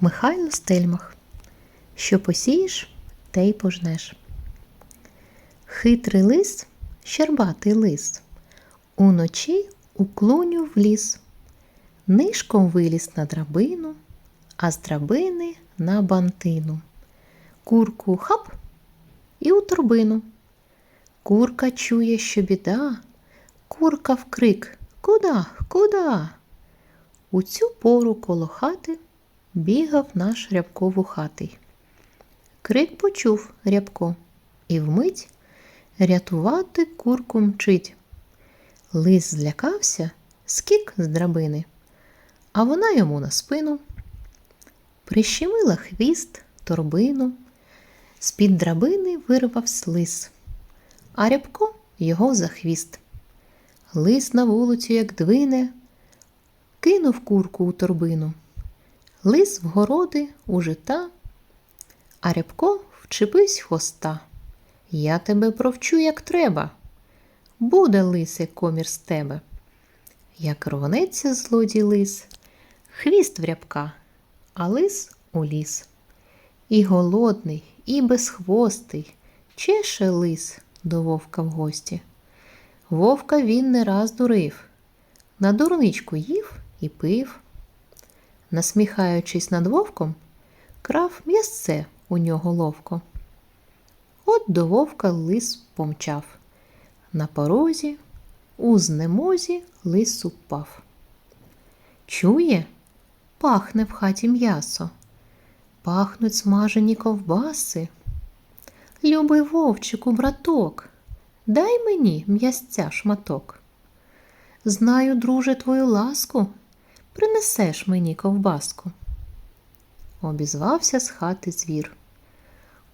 Михайло Стельмах. Що посієш, те й пожнеш. Хитрий лис, щербатий лис, уночі у клуню вліз, нишком виліз на драбину, а з драбини на бантину. Курку хап і у торбину. Курка чує, що біда, курка вкрик Куда? Куда? У цю пору коло хати бігав наш рябко вухатий. Крик почув рябко, і вмить рятувати курку мчить. Лис злякався, скік з драбини, а вона йому на спину. Прищемила хвіст, торбину, з-під драбини вирвався лис, а рябко його за хвіст. Лис на вулицю, як двине, кинув курку у торбину. Лис в городи у жита, а рябко вчепись хвоста. Я тебе провчу, як треба. Буде лисе комір з тебе. Як рвонеться злодій лис, хвіст в рябка, а лис у ліс. І голодний, і безхвостий, чеше лис до вовка в гості. Вовка він не раз дурив, на дурничку їв і пив. Насміхаючись над вовком, крав м'ясце у нього ловко. От до вовка лис помчав. На порозі, у знемозі лис упав. Чує, пахне в хаті м'ясо, пахнуть смажені ковбаси. Любий вовчику, браток, дай мені м'ясця шматок. Знаю, друже, твою ласку, принесеш мені ковбаску. Обізвався з хати звір.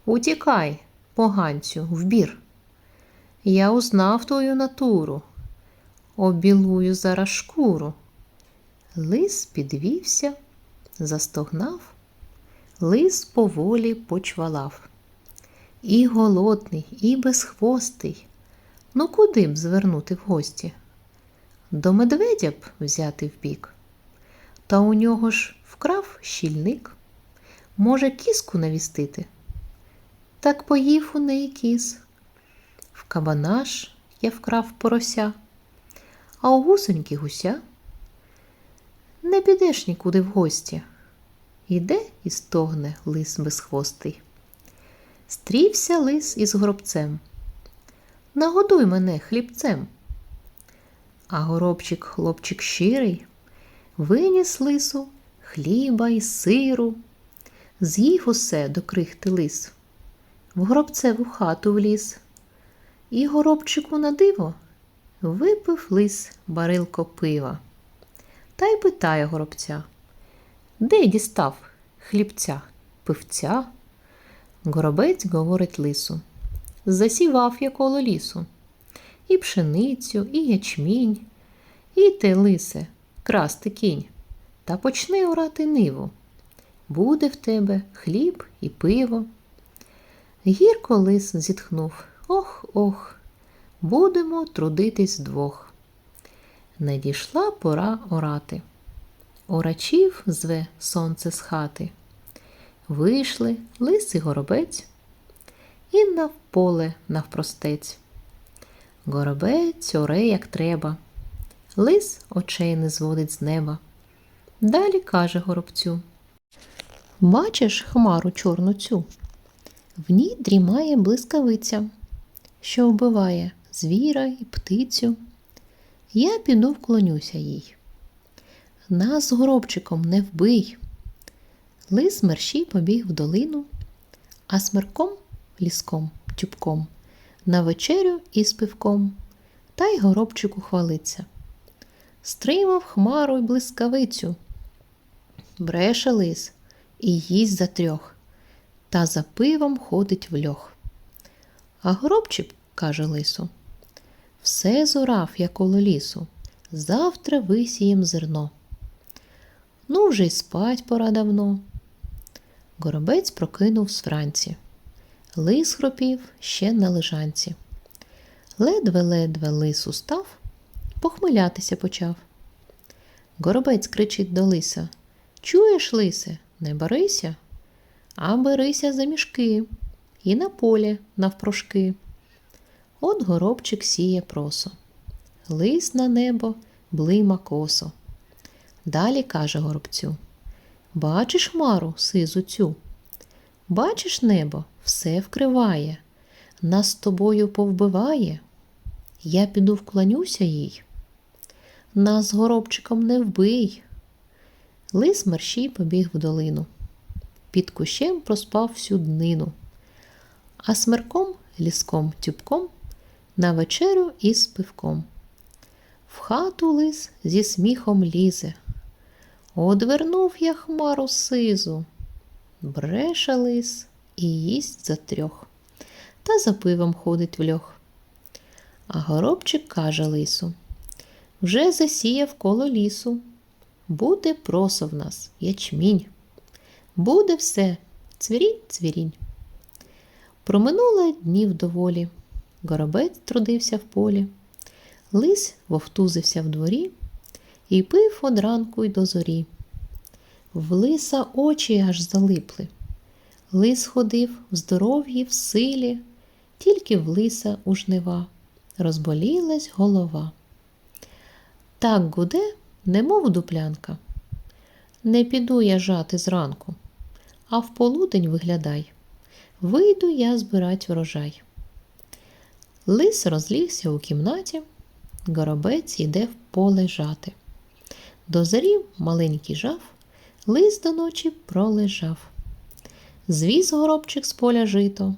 Утікай, поганцю, в бір. Я узнав твою натуру, обілую зараз шкуру. Лис підвівся, застогнав, лис поволі почвалав. І голодний, і безхвостий. Ну куди б звернути в гості? До медведя б взяти вбік. Та у нього ж вкрав щільник. Може, кіску навістити? Так поїв у неї кіс. В кабана ж я вкрав порося, а у гусеньки гуся. Не підеш нікуди в гості. Іде і стогне лис безхвостий. Стрівся лис із горобцем. Нагодуй мене хлібцем. А горобчик, хлопчик щирий, виніс лису хліба й сиру, з'їв усе до крихти лис, в горобцеву хату вліз. І горобчику на диво випив лис барилко пива. Та й питає горобця, де дістав хлібця, пивця? Горобець говорить лису. Засівав я коло лісу. І пшеницю, і ячмінь, і те лисе, красти кінь, та почни орати ниву. Буде в тебе хліб і пиво. Гірко лис зітхнув Ох, ох, будемо трудитись вдвох. Не дійшла пора орати. Орачів зве сонце з хати. Вийшли лис і горобець і навполе навпростець. Горобець оре, як треба, лис очей не зводить з неба. Далі каже горобцю. Бачиш хмару чорну цю? В ній дрімає блискавиця, що вбиває звіра і птицю. Я піду вклонюся їй. Нас горобчиком не вбий. Лис мерщій побіг в долину, а смерком ліском тюбком на вечерю із пивком, та й горобчику хвалиться. Стримав хмару й блискавицю. Бреше лис і їсть за трьох, та за пивом ходить в льох. А горобчик каже лису: Все зорав я коло лісу, завтра висієм зерно. Ну, вже й спать пора давно. Горобець прокинув вранці. Лис хропів ще на лежанці. Ледве-ледве лис устав, похмилятися почав. Горобець кричить до лиса Чуєш, лисе, не берися, а берися за мішки і на полі навпрошки. От горобчик сіє просо, лис на небо блима косо. Далі каже горобцю: Бачиш хмару сизу цю? Бачиш небо, все вкриває, нас з тобою повбиває. Я піду вклонюся їй. Нас горобчиком не вбий. Лис мерщій побіг в долину. Під кущем проспав всю днину, а смерком, ліском, тюбком на вечерю із пивком. В хату лис зі сміхом лізе. Одвернув я хмару сизу. Бреше лис і їсть за трьох, та за пивом ходить в льох. А горобчик каже лису вже засіяв коло лісу. Буде просо в нас ячмінь. Буде все, цвірінь, цвірінь. Проминуло днів доволі. Горобець трудився в полі, лис вовтузився в дворі і пив од ранку й до зорі. В лиса очі аж залипли. Лис ходив в здоров'ї, в силі, тільки в лиса у жнива розболілась голова. Так гуде, немов дуплянка. Не піду я жати зранку, а в полудень виглядай. Вийду я збирать врожай. Лис розлігся у кімнаті, горобець йде в поле жати. Дозрів маленький жав, лис до ночі пролежав. Звіз горобчик з поля жито.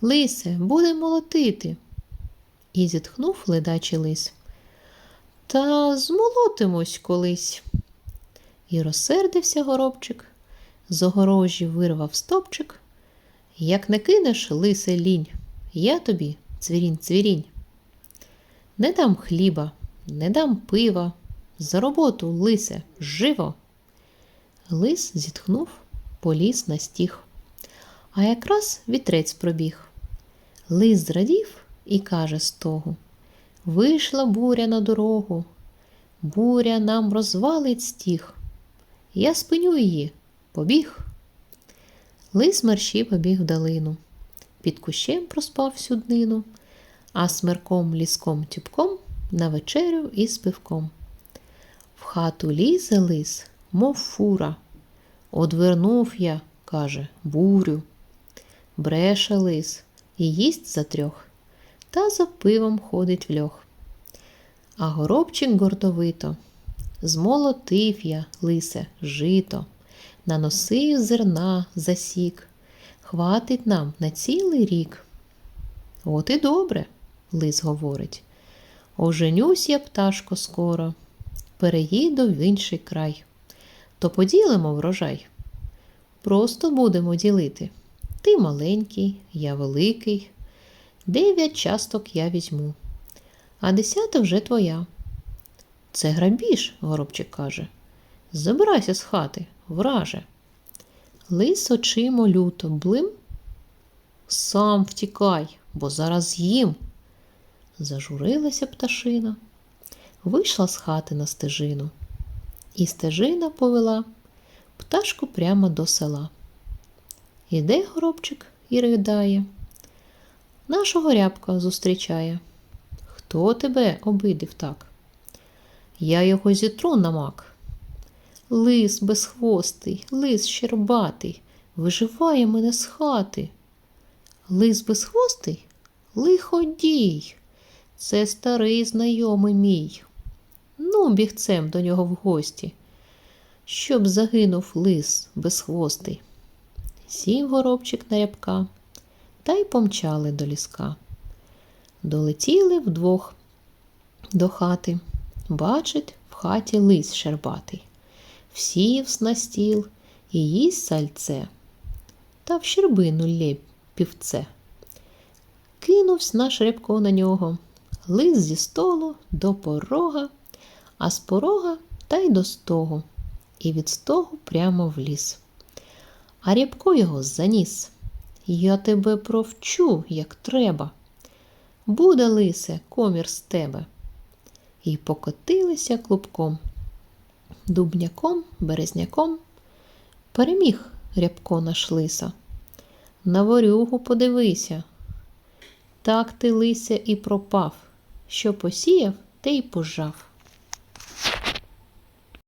Лисе, буде молотити. І зітхнув ледачий лис. Та змолотимось колись. І розсердився горобчик, з огорожі вирвав стопчик. Як не кинеш, лисе лінь, я тобі цвірінь, цвірінь. Не дам хліба, не дам пива, за роботу, лисе, живо. Лис зітхнув, поліз на стіг. А якраз вітрець пробіг. Лис зрадів і каже з того Вийшла буря на дорогу, буря нам розвалить стіг. Я спиню її, побіг. Лис мерщі побіг в долину, під кущем проспав всю днину, а смерком ліском тюбком на вечерю із пивком. В хату лізе лис, мов фура. Одвернув я, каже, бурю. Бреше лис і їсть за трьох, та за пивом ходить в льох. А горобчик гордовито. Змолотив я, лисе, жито, наносив зерна засік. Хватить нам на цілий рік. От і добре, лис говорить. Оженюсь я, пташко, скоро, переїду в інший край. То поділимо врожай. Просто будемо ділити. Ти маленький, я великий. Дев'ять часток я візьму, а десята вже твоя. Це грабіж, горобчик каже. Забирайся з хати, враже. Лис очима люто блим. Сам втікай, бо зараз їм. Зажурилася пташина, вийшла з хати на стежину, і стежина повела пташку прямо до села. Іде горобчик і ридає. Нашого рябка зустрічає. Хто тебе обидив так? Я його зітру на мак. Лис безхвостий, лис щербатий, виживає мене з хати. Лис безхвостий? Лиходій. Це старий знайомий мій. Ну, бігцем до нього в гості, щоб загинув лис безхвостий. Сів горобчик на рябка та й помчали до ліска. Долетіли вдвох до хати. Бачить, в хаті лис щербатий. Всів на стіл і їсть сальце, та в щербину лє півце. Кинувсь наш рябко на нього, лис зі столу до порога, а з порога та й до стогу, і від стогу прямо в ліс. А рябко його заніс. Я тебе провчу, як треба. Буде, лисе, комір з тебе. І покотилися клубком, дубняком, березняком, Переміг рябко наш лиса. На ворюгу подивися. Так ти лися і пропав. Що посіяв, те й пожав.